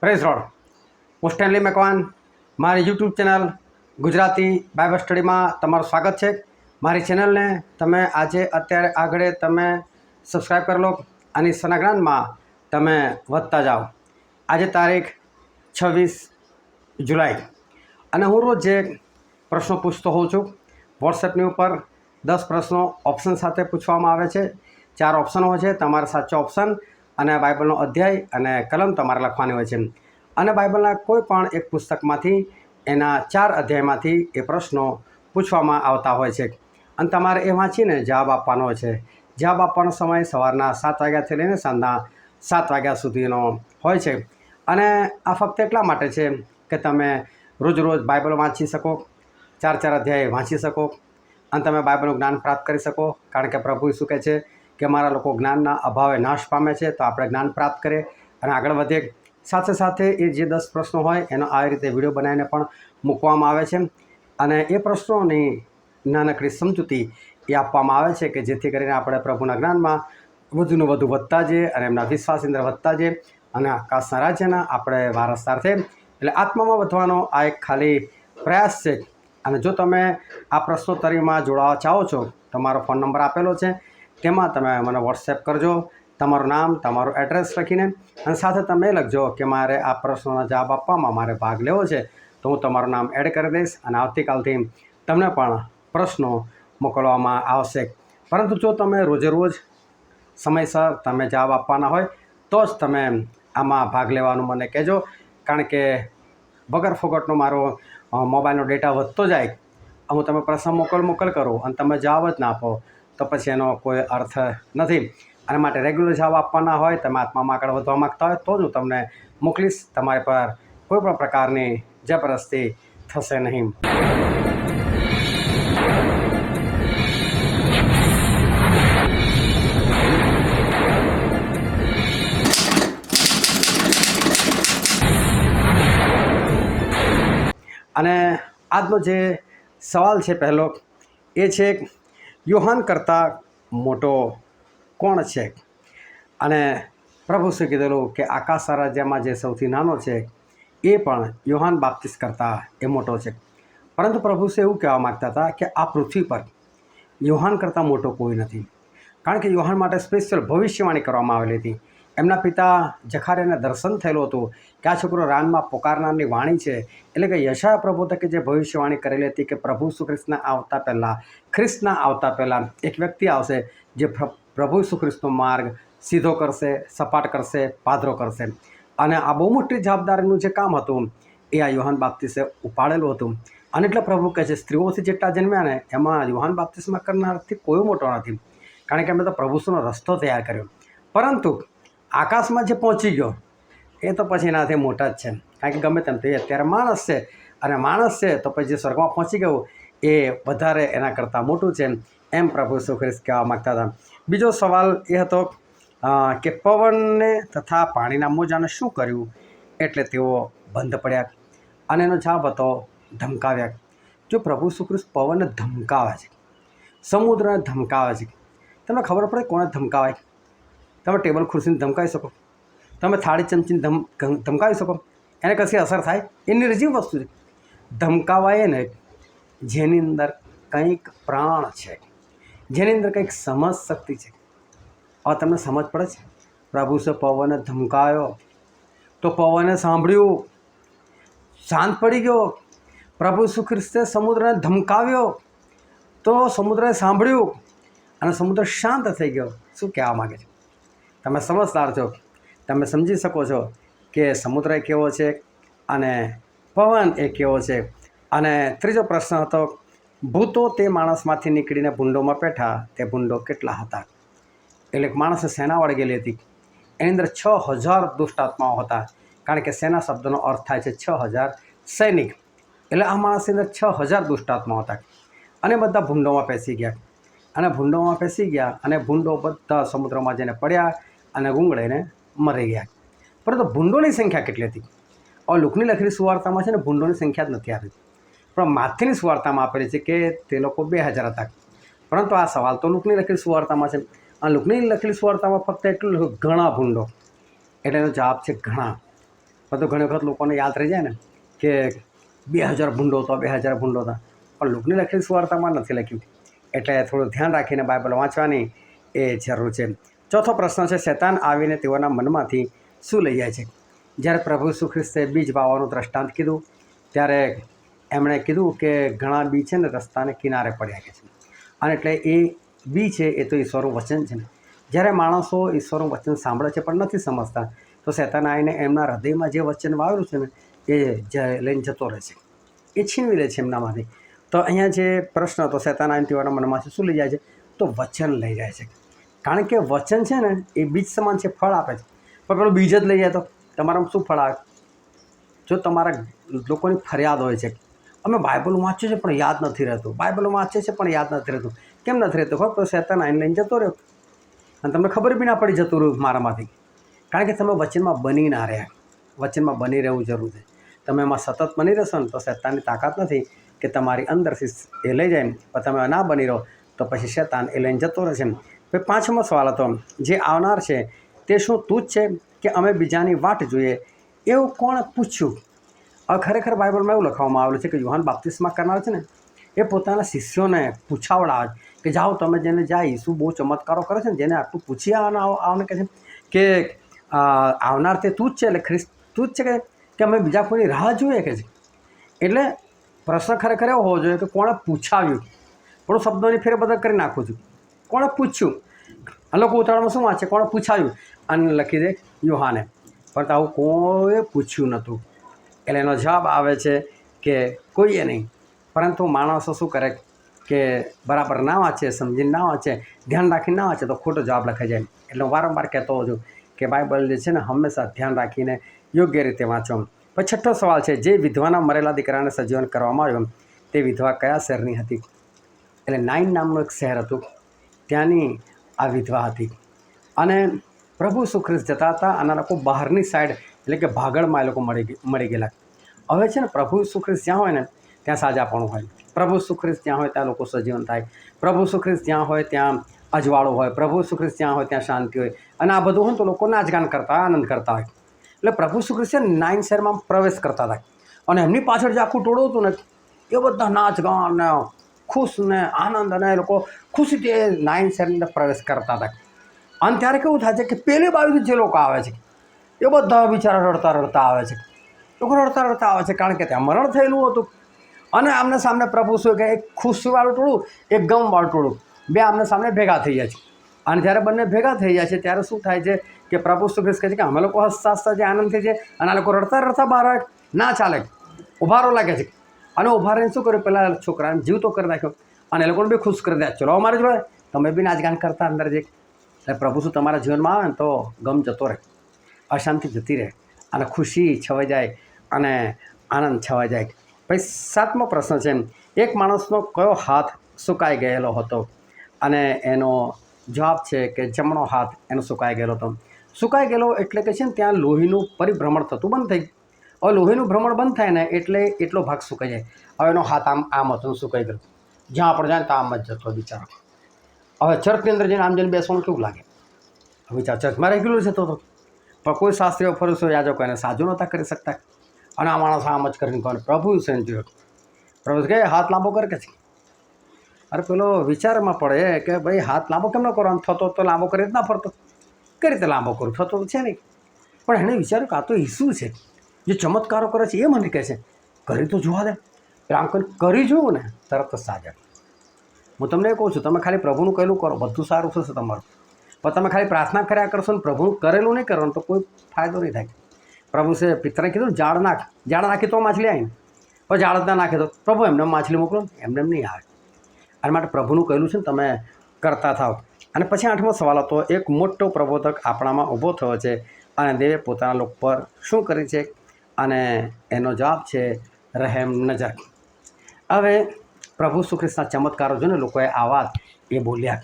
Praise road. હું Stanley Macwan. મારી YouTube channel Gujarati Bible સ્ટડીમાં તમારું સ્વાગત છે. મારી ચેનલને તમે આજે અત્યારે આગળ તમે સબસ્ક્રાઈબ કરી લો અને સનાગ્રાનમાં તમે વધતા જાઓ. આજે તારીખ છવ્વીસ જુલાઈ. અને હું રોજ જે પ્રશ્નો પૂછતો હોઉં છું. વોટ્સએપની ઉપર દસ પ્રશ્નો ઓપ્શન સાથે પૂછવામાં આવે છે. ચાર ઓપ્શન હોય છે. તમારે સાચો ઓપ્શન અને બાઇબલનો અધ્યાય અને કલમ તમારે લખવાની હોય છે. અને બાઇબલના કોઈ પણ એક પુસ્તકમાંથી, એના ચાર અધ્યાયમાંથી એ પ્રશ્નો પૂછવામાં આવતા હોય છે. અને તમારે એ વાંચીને જવાબ આપવાનો છે. જવાબ આપવાનો સમય સવારના સાત વાગ્યાથી લઈને સાંજના સાત વાગ્યા સુધીનો હોય છે. અને આ ફક્ત એટલા માટે છે કે તમે રોજ રોજ બાઇબલ વાંચી શકો, ચાર ચાર અધ્યાય વાંચી શકો, અને તમે બાઇબલનું જ્ઞાન પ્રાપ્ત કરી શકો, કારણ કે પ્રભુ શું કહે છે કે મારા લોકો જ્ઞાનના અભાવે નાશ પામે છે, તો આપણે જ્ઞાન પ્રાપ્ત કરીએ. અને આગળ વધીએ. સાથે સાથે એ જે દસ પ્રશ્નો હોય, એનો આ રીતે વીડિયો બનાવીને પણ મૂકવામાં આવે છે. અને એ પ્રશ્નોની નાનકડી સમજૂતી એ આપવામાં આવે છે કે જેથી કરીને આપણે પ્રભુના જ્ઞાનમાં વધુને વધુ વધતા જઈએ અને એમના વિશ્વાસ અંદર વધતા જઈએ. અને આકાશના રાજ્યના આપણે વારસદાર છે એટલે આત્મામાં વધવાનો આ એક ખાલી પ્રયાસ છે. અને જો તમે આ પ્રશ્નોત્તરીમાં જોડાવા ચાહો છો, તો મારો ફોન નંબર આપેલો છે. તેમાં તમે મને વોટ્સએપ કરજો, તમારું નામ, તમારું એડ્રેસ લખીને, અને સાથે તમે લખજો કે મારે આ પ્રશ્નોના જવાબ આપવામાં મારે ભાગ લેવો છે, તો હું તમારું નામ એડ કરી દઈશ અને આવતીકાલથી તમને પણ પ્રશ્નો મોકલવામાં આવશે. પરંતુ જો તમે રોજે રોજ સમયસર તમે જવાબ આપવાના હોય, તો જ તમે આમાં ભાગ લેવાનું મને કહેજો, કારણ કે વગર ફોગટનો મારો મોબાઈલનો ડેટા વધતો જાય. હું તમે પ્રશ્ન મોકલ મોકલ કરું અને તમે જવાબ જ ના આપો. તો પછી એનો કોઈ અર્થ નથી. અને માટે રેગ્યુલર જવાબ આપવાના હોય, તમે આત્મામાં આગળ વધવા માગતા હોય, તો જ હું તમને મોકલીશ. તમારી પર કોઈ પણ પ્રકારની જબરદસ્તી થશે નહીં. અને આજનો જે સવાલ છે પહેલો, એ છે યુહાન કરતાં મોટો કોણ છે? અને પ્રભુ શું કીધેલું કે આકાશ રાજ્યમાં જે સૌથી નાનો છે, એ પણ યુહાન બાપ્તિસ કરતાં એ મોટો છે. પરંતુ પ્રભુ શું એવું કહેવા માગતા હતા કે આ પૃથ્વી પર યુહાન કરતાં મોટો કોઈ નથી. કારણ કે યુહાન માટે સ્પેશિયલ ભવિષ્યવાણી કરવામાં આવેલી હતી. એમના પિતા જખારેને દર્શન થયેલું હતું. કે આ છોકરો રાનમાં પોકારનારની વાણી છે. એટલે કે યશાયા પ્રભુ તકે જે ભવિષ્યવાણી કરેલી હતી કે પ્રભુ ઈસુ આવતા પહેલાં, ખ્રિસ્તના આવતા પહેલાં એક વ્યક્તિ આવશે જે પ્રભુ ઈસુ માર્ગ સીધો કરશે, સપાટ કરશે, પાદરો કરશે. અને આ બહુ મોટી જવાબદારીનું જે કામ હતું, એ આ યુહાન બાપ્તિસે ઉપાડેલું હતું. અને એટલે પ્રભુ કહે છે, સ્ત્રીઓથી જેટલા જન્મ્યા ને, એમાં યુહાન બાપ્તિસ્મા કરનારથી કોઈ મોટો નથી. કારણ કે અમે તો પ્રભુસુનો રસ્તો તૈયાર કર્યો. પરંતુ આકાશમાં જે પહોંચી ગયો, એ તો પછી એનાથી મોટા જ છે. કારણ કે ગમે તેમ તો અત્યારે માણસ છે અને માણસ છે તો પછી જે સ્વર્ગમાં પહોંચી ગયો, એ વધારે એના કરતાં મોટું છે. એમ પ્રભુ સુખ્રિસ્ત કહેવા માગતા હતા. બીજો સવાલ એ હતો કે પવનને તથા પાણીના મોજાને શું કર્યું? એટલે તેઓ બંધ પડ્યા અને એનો જવાબ હતો, ધમકાવ્યા. જો પ્રભુ સુખ્રિસ્ત પવનને ધમકાવે છે, સમુદ્રને ધમકાવે છે, તમને ખબર પડે કોને ધમકાવાય? તમે ટેબલ ખુરશીને ધમકાવી શકો. તમે થાળી ચમચીને ધમ, ધમ- ધમકાવી શકો. એને કશી અસર થાય? એ નિર્જીવ વસ્તુ છે. ધમકાવાય ને જેની અંદર કંઈક પ્રાણ છે. જેની અંદર કંઈક સમજ શક્તિ છે. હવે તમને સમજ પડે છે. પ્રભુ સે પવને ધમકાયો. તો પવને સાંભળ્યું. શાંત પડી ગયો. પ્રભુ ઈસુ ખ્રિસ્તે સમુદ્રને ધમકાવ્યો. તો સમુદ્રએ સાંભળ્યું અને સમુદ્ર શાંત થઈ ગયો. શું કહેવા માગે છે? તમે સમજદાર છો. તમે સમજી શકો છો કે સમુદ્ર કેવો છે અને પવન એ કેવો છે. અને ત્રીજો પ્રશ્ન હતો, ભૂતો તે માણસમાંથી નીકળીને ભૂંડોમાં બેઠા, તે ભૂંડો કેટલા હતા? એટલે એક માણસે સેના વળગેલી હતી. એની અંદર છ હજાર દુષ્ટાત્માઓ હતા. કારણ કે સેના શબ્દનો અર્થ થાય છે છ હજાર સૈનિક. એટલે આ માણસની અંદર છ હજાર દુષ્ટાત્માઓ હતા. અને બધા ભૂંડોમાં પેસી ગયા. અને ભૂંડોમાં પેસી ગયા અને ભૂંડો બધા સમુદ્રમાં જઈને પડ્યા. અને ગુંગળાઈને મરી ગયા. પરંતુ ભૂંડોની સંખ્યા કેટલી હતી? હવે લુકની લખેલી સુવાર્તામાં છે ને ભૂંડોની સંખ્યા જ નથી આવી. પણ માથીની સુવાર્તામાં આપેલી છે કે તે લોકો બે હજાર હતા. પરંતુ આ સવાલ તો લુકની લખેલી સુવાર્તામાં છે. આ લુકની લખેલી સુવાર્તામાં ફક્ત એટલું ઘણા ભૂંડો. એટલે એનો જવાબ છે ઘણા. બધું ઘણી વખત લોકોને યાદ રહી જાય ને કે બે હજાર ભૂંડો હતો, બે હજાર ભૂંડો હતા. પણ લોકની લખેલી સુવાર્તામાં નથી લખ્યું. એટલે થોડું ધ્યાન રાખીને બાઇબલ વાંચવાની એ જરૂર છે. ચોથો પ્રશ્ન છે, શેતાન આવીને તેઓના મનમાંથી શું લઈ જાય છે? જ્યારે પ્રભુ સુખ્રિસ્તે બીજ વાવવાનું દ્રષ્ટાંત કીધું, ત્યારે એમણે કીધું કે ઘણા બી છે ને રસ્તાને કિનારે પડ્યા છે. અને એટલે એ બી છે એ તો ઈશ્વરનું વચન છે ને. જ્યારે માણસો ઈશ્વરનું વચન સાંભળે છે પણ નથી સમજતા, તો શેતાન આવીને એમના હૃદયમાં જે વચન વાવેલું છે ને, એ લઈને જતો રહે છે. એ છીનવી લે છે એમનામાંથી. તો અહીંયા જે પ્રશ્ન હતો, શેતાન આવીને તેઓના મનમાંથી શું લઈ જાય છે? તો વચન લઈ જાય છે. કારણ કે વચન છે ને, એ બીજ સમાન છે, ફળ આપે છે. પણ પેલું બીજ જ લઈ જાય તો તમારામાં શું ફળ આવે? જો તમારા લોકોની ફરિયાદ હોય છે. અમે બાઇબલ વાંચ્યું છે, પણ યાદ નથી રહેતું. બાઇબલ વાંચે છે, પણ યાદ નથી રહેતું. કેમ નથી રહેતું ખબર? તો શેતાન આઈને લઈને જતો રહ્યો. અને તમને ખબર બી ના પડી જતું રહ્યું મારામાંથી. કારણ કે તમે વચનમાં બની ના રહ્યા. વચનમાં બની રહેવું જરૂર છે. તમે એમાં સતત બની રહેશો ને, તો શેતાનની તાકાત નથી કે તમારી અંદરથી એ લઈ જાય પણ તમે ના બની રહો, તો પછી શેતાન એ લઈને જતો રહેશે પછી પાંચમો સવાલ હતો, જે આવનાર છે, તે શું તું જ છે કે અમે બીજાની વાટ જોઈએ? એવું કોણ પૂછ્યું? હવે ખરેખર બાઇબલમાં એવું લખવામાં આવેલું છે કે યુહાન બાપ્તિસ્મા કરનાર છે ને, એ પોતાના શિષ્યોને પૂછાવડા કે જાઓ તમે જેને જાય ઈસુ બહુ ચમત્કારો કરે છે ને, જેને આટલું પૂછી આવવાના આવને કહે છે કે આવનાર તે તું જ છે, એટલે ખ્રિસ્ત તું જ છે કે કે અમે બીજા કોઈની રાહ જોઈએ? કે છે. એટલે પ્રશ્ન ખરેખર એવો હોવો જોઈએ કે કોણે પૂછાવ્યું? થોડું શબ્દોની ફેરબદલ કરી નાખું છું. કોણે પૂછ્યું? આ લોકો ઉતાવળમાં શું વાંચે? કોણે પૂછાયું? અને લખી દે યુહાને. પણ આવું કોઈએ પૂછ્યું નહોતું. એટલે એનો જવાબ આવે છે કે કોઈએ નહીં. પરંતુ માણસો શું કરે કે બરાબર ના વાંચે, સમજીને ના વાંચે, ધ્યાન રાખીને ના વાંચે તો ખોટો જવાબ લખાઈ જાય. એટલે હું વારંવાર કહેતો હોઉં છું કે બાઇબલ જે છે ને હંમેશા ધ્યાન રાખીને યોગ્ય રીતે વાંચો. પછી છઠ્ઠો સવાલ છે, જે વિધવાના મરેલા દીકરાને સજીવન કરવામાં આવ્યું, તે વિધવા કયા શહેરની હતી? એટલે નાઇન નામનું એક શહેર હતું. ત્યાંની આ વિધવા હતી. અને પ્રભુ સુખ્રિસ્ત જતા હતા અને લોકો બહારની સાઈડ એટલે કે ભાગળમાં એ લોકો મળી મળી ગયેલા. હવે છે ને પ્રભુ સુખ્રિસ્ત જ્યાં હોય ને, ત્યાં સાજાપણું હોય. પ્રભુ સુખ્રિસ્ત જ્યાં હોય ત્યાં લોકો સજીવન થાય. પ્રભુ સુખ્રિસ્ત જ્યાં હોય ત્યાં અજવાળો હોય. પ્રભુ સુખ્રિસ્ત જ્યાં હોય ત્યાં શાંતિ હોય. અને આ બધું હોય તો લોકો નાચગાન કરતા હોય, આનંદ કરતા હોય. એટલે પ્રભુ સુખ્રિસ્ત છે નાઇન શહેરમાં પ્રવેશ કરતા હતા. અને એમની પાછળ જે આખું ટોળું હતું ને, એ બધા નાચગાન ખુશ ને આનંદ અને એ લોકો ખુશીથી એ નાઇન શહેરની અંદર પ્રવેશ કરતા હતા અને ત્યારે કેવું થાય છે કે પહેલી બાજુથી જે લોકો આવે છે એ બધા બિચારા રડતા રડતા આવે છે લોકો રડતા રડતા આવે છે કારણ કે ત્યાં મરણ થયેલું હતું અને આમને સામે પ્રભુ શું કે એક ખુશીવાળું ટોળું એક ગમવાળું ટોળું બે આમને સામને ભેગા થઈ જાય છે અને જ્યારે બંને ભેગા થઈ જાય છે ત્યારે શું થાય છે કે પ્રભુ શું કહે છે કે અમે લોકો હસતા હસતા જે આનંદ થઈ છે અને આ લોકો રડતા રડતા બહાર આવે ના ચાલે ઉભારો લાગે છે અને ઊભા રહીને શું કર્યું? પહેલાં છોકરાને જીવ તો કરી નાખ્યો. અને એ લોકોને બી ખુશ કરી દે ચલો અમારી જોડે. તમે બી નાચગાન કરતા અંદર જે એટલે પ્રભુ શું તમારા જીવનમાં આવે ને તો ગમ જતો રહે. અશાંતિ જતી રહે. અને ખુશી છવાઈ જાય અને આનંદ છવાઈ જાય. પછી સાતમો પ્રશ્ન છે એક માણસનો કયો હાથ સુકાઈ ગયેલો હતો? અને એનો જવાબ છે કે જમણો હાથ એનો સુકાઈ ગયેલો હતો. સુકાઈ ગયેલો એટલે કે છે ને, ત્યાં લોહીનું પરિભ્રમણ થતું બંધ થઈ હવે લોહીનું ભ્રમણ બંધ થાય ને એટલે એટલો ભાગ સુકાઈ જાય. હવે એનો હાથ આમ આમ હતો સુકાઈ ગયો. જ્યાં આપણે જાય ત્યાં આમ જ જતો બિચારો હવે ચર્ચની અંદર જઈને આમ જઈને બેસવાનું કેવું લાગે? વિચાર, ચર્ચમાં રેગ્યુલર જતો હતો. પણ કોઈ શાસ્ત્રીઓ ફરસો યાજકો એને સાજુ નહોતા કરી શકતા. અને આ માણસ આમ જ કરીને કોને પ્રભુ સેન જોયો પ્રભુ કે, હાથ લાંબો કરે કે છે? અરે પેલો વિચારમાં પડે કે, ભાઈ, હાથ લાંબો કેમ ન કરો? આમ થતો તો લાંબો કરી જ ના ફરતો. કઈ રીતે લાંબો કરું? થતો છે નહીં. પણ એણે વિચાર્યું કે આ તો ઈસુ છે. જે ચમત્કારો કરે છે એ મને કહે છે, કરી તો જોવા દે એટલે કરી જુઓ ને, તરત જ સાજા. હું તમને કહું છું, તમે ખાલી પ્રભુનું કહેલું કરો, બધું સારું થશે તમારું. પણ તમે ખાલી પ્રાર્થના કર્યા કરશો ને, પ્રભુનું કરેલું નહીં કરવાનું તો કોઈ ફાયદો નહીં થાય. પ્રભુ છે પિત્તરે કીધું ઝાડ નાખ. ઝાડ નાખી તો માછલી આવીને પણ ઝાડ જ ના નાખે તો પ્રભુ એમને માછલી મોકલો એમને એમ નહીં આવે. આના માટે પ્રભુનું કહેલું છે ને, તમે કરતા થાવ. અને પછી આઠમો સવાલ હતો, એક મોટો પ્રબોધક આપણામાં ઊભો થયો છે અને દેવે પોતાના લોક પર શું કરી છે? અને એનો જવાબ છે રહેમ નજર. હવે પ્રભુ સુખ્રિસ્તના ચમત્કારો જોઈને લોકોએ આ વાત એ બોલ્યા.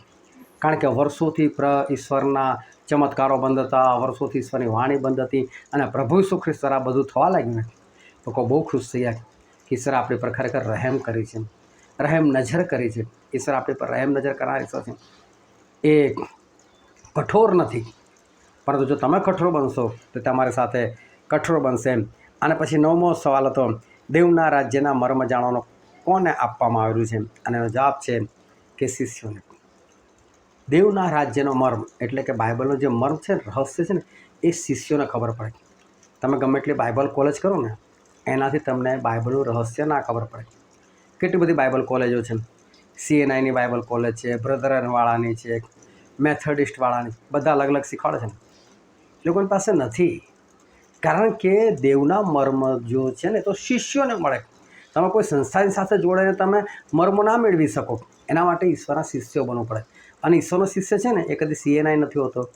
કારણ કે વર્ષોથી પ્ર ઈશ્વરના ચમત્કારો બંધ હતા, વર્ષોથી ઈશ્વરની વાણી બંધ હતી અને પ્રભુ ઈસુ આ બધું થવા લાગ્યું લોકો બહુ ખુશ થયા કે ઈશ્વર આપણી પર ખરેખર રહેમ કરી છે રહેમ નજર કરી છે. ઈશ્વર આપણી પર રહેમ નજર કરનાર ઈશ્વર છે એ કઠોર નથી. પરંતુ જો તમે કઠોર બનશો તો તમારી સાથે કઠોર બનશે અને પછી નવમો સવાલ હતો, દેવના રાજ્યના મર્મ જાણવાનો કોને આપવામાં આવેલું છે? અને એનો જવાબ છે કે શિષ્યોને. દેવના રાજ્યનો મર્મ, એટલે કે બાઇબલનો જે મર્મ છે રહસ્ય છે ને, એ શિષ્યોને ખબર પડે. તમે ગમે એટલી બાઇબલ કોલેજ કરો ને, એનાથી તમને બાઇબલનું રહસ્ય ના ખબર પડે. કેટલી બધી બાઇબલ કોલેજો છે સીએનઆઈની બાઇબલ કોલેજ છે, બ્રધરનવાળાની છે, મેથડિસ્ટવાળાની, બધા અલગ અલગ શીખવાડે છે લોકોની પાસે નથી. કારણ કે દેવના મર્મ જો છે ને, તો શિષ્યોને મળે. તમે કોઈ સંસ્થાની સાથે જોડાઈને તમે મર્મ ના મેળવી શકો. એના માટે ઈશ્વરના શિષ્યો બનવું પડે. અને ઈશ્વરનો શિષ્ય છે ને, એ કદી સીએનઆઈ નથી હોતો.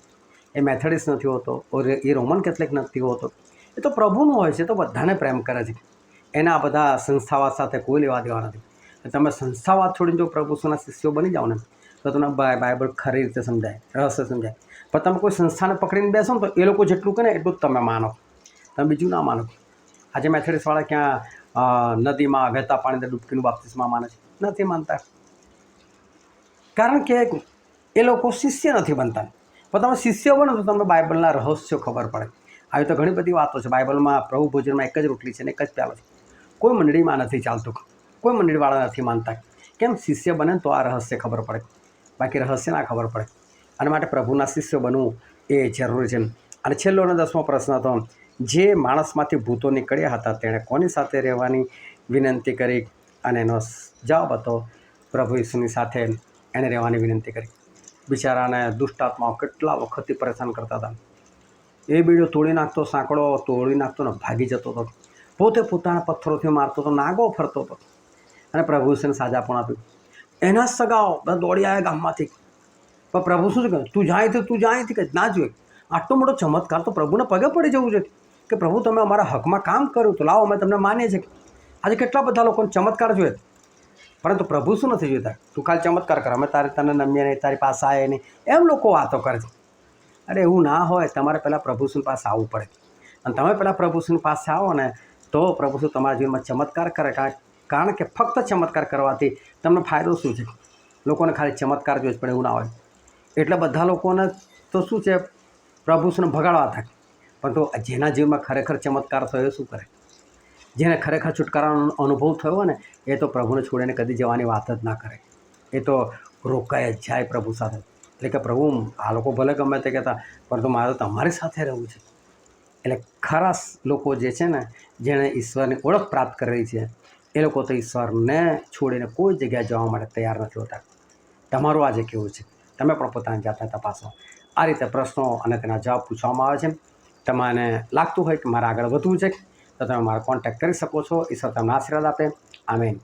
એ મેથડિસ્ટ નથી હોતો. એ રોમન કેથલિક નથી હોતો. એ તો પ્રભુનું હોય છે, તો બધાને પ્રેમ કરે છે. એના બધા સંસ્થાવાદ સાથે કોઈ લેવા દેવા નથી તમે સંસ્થાવાદ છોડીને જો પ્રભુના શિષ્યો બની જાઓ ને, તો તમને બાઇબલ ખરી રીતે સમજાય, રહસ્ય સમજાય. પણ તમે કોઈ સંસ્થાને પકડીને બેસો ને, તો એ લોકો જેટલું કહે ને, એટલું જ તમે માનો. તમે બીજું ના માનો. આજે મેથેડિસવાળા ક્યાં નદીમાં વહેતા પાણી ડૂબકીનું બાપ્તિસમાં માને છે? નથી માનતા. કારણ કે એ લોકો શિષ્ય નથી બનતા. પણ તમે શિષ્ય બનો તો તમને બાઇબલના રહસ્યો ખબર પડે. આવી તો ઘણી બધી વાતો છે. બાઇબલમાં પ્રભુ ભોજનમાં એક જ રોટલી છે ને એક જ પ્યાલો છે. કોઈ મંડળીમાં નથી ચાલતું. કોઈ મંડળીવાળા નથી માનતા. કેમ શિષ્ય બને તો આ રહસ્ય ખબર પડે. બાકી રહસ્ય ના ખબર પડે. અને માટે પ્રભુના શિષ્ય બનવું એ જરૂરી છે. અને છેલ્લો અને દસમો પ્રશ્ન હતો જે માણસમાંથી ભૂતો નીકળ્યા હતા તેણે કોની સાથે રહેવાની વિનંતી કરી અને એનો જવાબ હતો, પ્રભુ ઈસુની સાથે એણે રહેવાની વિનંતી કરી. બિચારાને દુષ્ટાત્માઓ કેટલા વખતથી પરેશાન કરતા હતા. એ બીડો તોડી નાખતો, સાંકળો તોડી નાખતો ને ભાગી જતો હતો. પોતે પોતાના પથ્થરોથી મારતો હતો, નાગો ફરતો હતો. અને પ્રભુ ઈસુને સાજા પણ આપ્યું એના સગાઓ બધા દોડી આવ્યા ગામમાંથી. પણ પ્રભુ શું કહે તું જાય તો જાય કે ના જોઈએ આટલો મોટો ચમત્કાર તો પ્રભુને પગે પડી જવું છે કે પ્રભુ, તમે અમારા હકમાં કામ કર્યું તો લાવો, અમે તમને માનીએ છીએ. આજે કેટલા બધા લોકોને ચમત્કાર જોઈએ. પરંતુ પ્રભુ શું નથી જોતા? તું ખાલી ચમત્કાર કર, અમે તારે તને નમીએ નહીં, તારી પાસે આવે નહીં. એમ લોકો વાતો કરે છે. અરે એવું ના હોય, તમારે પહેલાં પ્રભુસુન પાસે આવવું પડે. અને તમે પહેલાં પ્રભુસુન પાસે આવો ને, તો પ્રભુસુ તમારા જીવનમાં ચમત્કાર કરે. કારણ કે ફક્ત ચમત્કાર કરવાથી તમને ફાયદો શું છે? લોકોને ખાલી ચમત્કાર જોઈએ પણ એવું ના હોય. એટલે બધા લોકોને તો શું છે? પ્રભુસુને ભગાડવા થાય. પણ તો જેના જીવનમાં ખરેખર ચમત્કાર થયો શું કરે? જેને ખરેખર છુટકારાનો અનુભવ થયો ને, એ તો પ્રભુને છોડીને કદી જવાની વાત જ ના કરે. એ તો રોકાય જ જાય પ્રભુ સાથે. એટલે કે પ્રભુ, આ લોકો ભલે ગમે તે કહેતા પરંતુ મારે તમારી સાથે રહેવું છે. એટલે ખરા લોકો જે છે ને, જેણે ઈશ્વરની ઓળખ પ્રાપ્ત કરેલી છે, એ લોકો તો ઈશ્વરને છોડીને કોઈ જગ્યાએ જવા માટે તૈયાર નથી હોતા. તમારું આજે કેવું છે? તમે પણ પોતાની જાતને તપાસો. આ રીતે પ્રશ્નો અને તેના જવાબ પૂછવામાં આવે છે. તમને લાગતું હોય કે મારે આગળ વધવું છે, તો તમે મારો કોન્ટેક્ટ કરી શકો છો. ઈશ્વર તમને આશીર્વાદ આપે. આમેન.